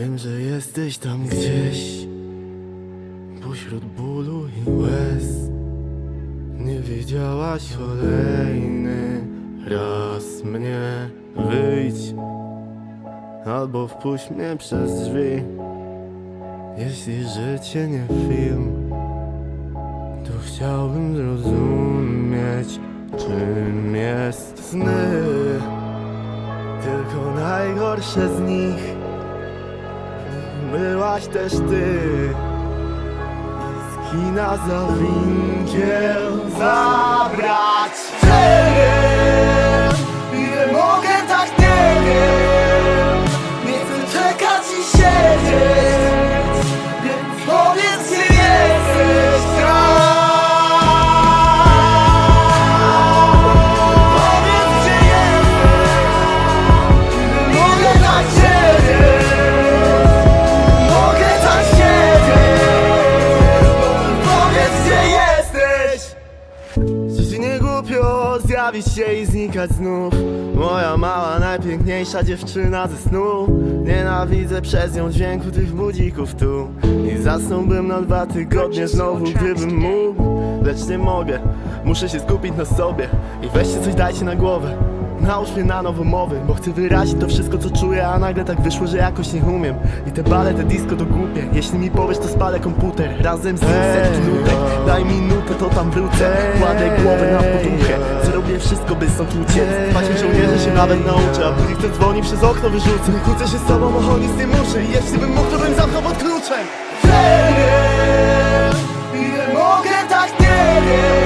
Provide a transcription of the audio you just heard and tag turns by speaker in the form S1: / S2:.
S1: Wiem, że jesteś tam gdzieś Pośród bólu i łez. Nie widziałaś kolejny raz mnie Wyjdź Albo wpuść mnie przez drzwi. Jeśli życie nie film To chciałbym zrozumieć Czym jest sny. Tylko najgorsze z nich Byłaś też ty. I z za winkiel zabrać ci nie głupio zjawić się i znikać znów? Moja mała, najpiękniejsza dziewczyna ze snu. Nienawidzę przez nią dźwięku tych budzików tu. I zasnąłbym na dwa tygodnie znowu, gdybym mógł. Lecz nie mogę, muszę się skupić na sobie. I weźcie coś dajcie na głowę Naucz mnie na nowo mowy, bo chcę wyrazić to wszystko co czuję A nagle tak wyszło, że jakoś nie umiem. I te bale, te disco to głupie. Jeśli mi powiesz to spalę komputer Razem z nim setki nutek Daj minutę to tam wrócę. Kładę głowę na poduchę. Zrobię wszystko by stąd uciec. Patrzmy żołnierze się nawet nauczę A później kto dzwoni przez okno wyrzucę. Kłócę się z sobą, bo nic nie muszę. Jeśli bym mógł to bym zamknął pod kluczem. Wiem, ile mogę tak nie wiem.